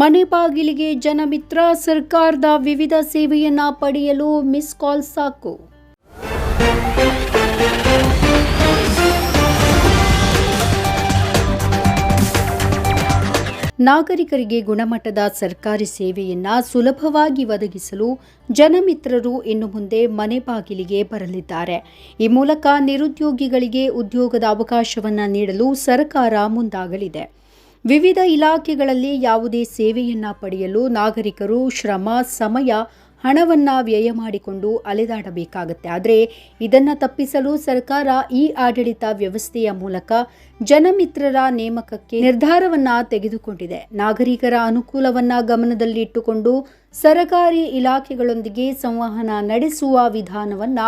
ಮನೆ ಬಾಗಿಲಿಗೆ ಜನಮಿತ್ರ ಸರ್ಕಾರದ ವಿವಿಧ ಸೇವೆಯನ್ನ ಪಡೆಯಲು ಮಿಸ್ ಕಾಲ್ ಸಾಕು. ನಾಗರಿಕರಿಗೆ ಗುಣಮಟ್ಟದ ಸರ್ಕಾರಿ ಸೇವೆಯನ್ನ ಸುಲಭವಾಗಿ ಒದಗಿಸಲು ಜನಮಿತ್ರರು ಇನ್ನು ಮುಂದೆ ಮನೆ ಬಾಗಿಲಿಗೆ ಬರಲಿದ್ದಾರೆ. ಈ ಮೂಲಕ ನಿರುದ್ಯೋಗಿಗಳಿಗೆ ಉದ್ಯೋಗದ ಅವಕಾಶವನ್ನ ನೀಡಲು ಸರ್ಕಾರ ಮುಂದಾಗಲಿದೆ. ವಿವಿಧ ಇಲಾಖೆಗಳಲ್ಲಿ ಯಾವುದೇ ಸೇವೆಯನ್ನು ಪಡೆಯಲು ನಾಗರಿಕರು ಶ್ರಮ, ಸಮಯ, ಹಣವನ್ನು ವ್ಯಯ ಮಾಡಿಕೊಂಡು ಅಲೆದಾಡಬೇಕಾಗತ್ತೆ. ಆದರೆ ಇದನ್ನು ತಪ್ಪಿಸಲು ಸರ್ಕಾರ ಈ ಆಡಳಿತ ವ್ಯವಸ್ಥೆಯ ಮೂಲಕ ಜನಮಿತ್ರರ ನೇಮಕಕ್ಕೆ ನಿರ್ಧಾರವನ್ನು ತೆಗೆದುಕೊಂಡಿದೆ. ನಾಗರಿಕರ ಅನುಕೂಲವನ್ನ ಗಮನದಲ್ಲಿಟ್ಟುಕೊಂಡು ಸರಕಾರಿ ಇಲಾಖೆಗಳೊಂದಿಗೆ ಸಂವಹನ ನಡೆಸುವ ವಿಧಾನವನ್ನ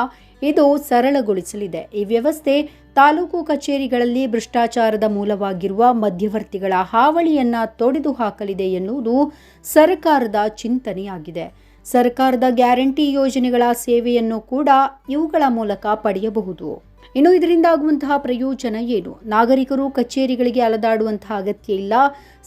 ಇದು ಸರಳಗೊಳಿಸಲಿದೆ. ಈ ವ್ಯವಸ್ಥೆ ತಾಲೂಕು ಕಚೇರಿಗಳಲ್ಲಿ ಭ್ರಷ್ಟಾಚಾರದ ಮೂಲವಾಗಿರುವ ಮಧ್ಯವರ್ತಿಗಳ ಹಾವಳಿಯನ್ನು ತೊಡೆದು ಹಾಕಲಿದೆ ಎನ್ನುವುದು ಸರ್ಕಾರದ ಚಿಂತನೆಯಾಗಿದೆ. ಸರ್ಕಾರದ ಗ್ಯಾರಂಟಿ ಯೋಜನೆಗಳ ಸೇವೆಯನ್ನು ಕೂಡ ಇವುಗಳ ಮೂಲಕ ಪಡೆಯಬಹುದು. ಇನ್ನು ಇದರಿಂದ ಆಗುವಂತಹ ಪ್ರಯೋಜನ ಏನು? ನಾಗರಿಕರು ಕಚೇರಿಗಳಿಗೆ ಅಲದಾಡುವಂತಹ ಅಗತ್ಯ ಇಲ್ಲ.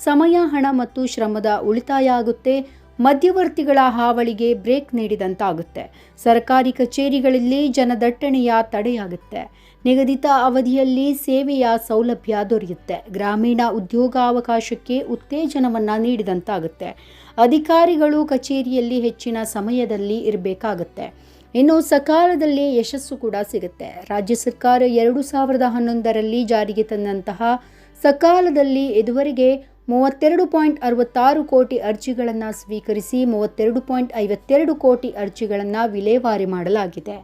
ಸಮಯ, ಹಣ ಮತ್ತು ಶ್ರಮದ ಉಳಿತಾಯ ಆಗುತ್ತೆ. ಮಧ್ಯವರ್ತಿಗಳ ಹಾವಳಿಗೆ ಬ್ರೇಕ್ ನೀಡಿದಂತಾಗುತ್ತೆ. ಸರ್ಕಾರಿ ಕಚೇರಿಗಳಲ್ಲಿ ಜನದಟ್ಟಣೆಯ ತಡೆಯಾಗುತ್ತೆ. ನಿಗದಿತ ಅವಧಿಯಲ್ಲಿ ಸೇವೆಯ ಸೌಲಭ್ಯ ದೊರೆಯುತ್ತೆ. ಗ್ರಾಮೀಣ ಉದ್ಯೋಗಾವಕಾಶಕ್ಕೆ ಉತ್ತೇಜನವನ್ನು ನೀಡಿದಂತಾಗುತ್ತೆ. ಅಧಿಕಾರಿಗಳು ಕಚೇರಿಯಲ್ಲಿ ಹೆಚ್ಚಿನ ಸಮಯದಲ್ಲಿ ಇರಬೇಕಾಗುತ್ತೆ. ಇನ್ನು ಸಕಾಲದಲ್ಲಿ ಯಶಸ್ಸು ಕೂಡ ಸಿಗುತ್ತೆ. ರಾಜ್ಯ ಸರ್ಕಾರ ಎರಡು ಸಾವಿರದ ಹನ್ನೊಂದರಲ್ಲಿ ಜಾರಿಗೆ ತಂದಂತಹ ಸಕಾಲದಲ್ಲಿ ಇದುವರೆಗೆ ಮೂವತ್ತೆರಡು ಪಾಯಿಂಟ್ ಅರವತ್ತಾರು ಕೋಟಿ ಅರ್ಜಿಗಳನ್ನು ಸ್ವೀಕರಿಸಿ ಮೂವತ್ತೆರಡು ಪಾಯಿಂಟ್ ಐವತ್ತೆರಡು ಕೋಟಿ ಅರ್ಜಿಗಳನ್ನು ವಿಲೇವಾರಿ ಮಾಡಲಾಗಿದೆ.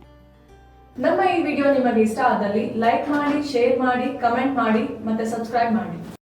ನಮ್ಮ ಈ ವಿಡಿಯೋ ನಿಮಗೆ ಇಷ್ಟ ಆದಲ್ಲಿ ಲೈಕ್ ಮಾಡಿ, ಶೇರ್ ಮಾಡಿ, ಕಮೆಂಟ್ ಮಾಡಿ ಮತ್ತೆ ಸಬ್ಸ್ಕ್ರೈಬ್ ಮಾಡಿ.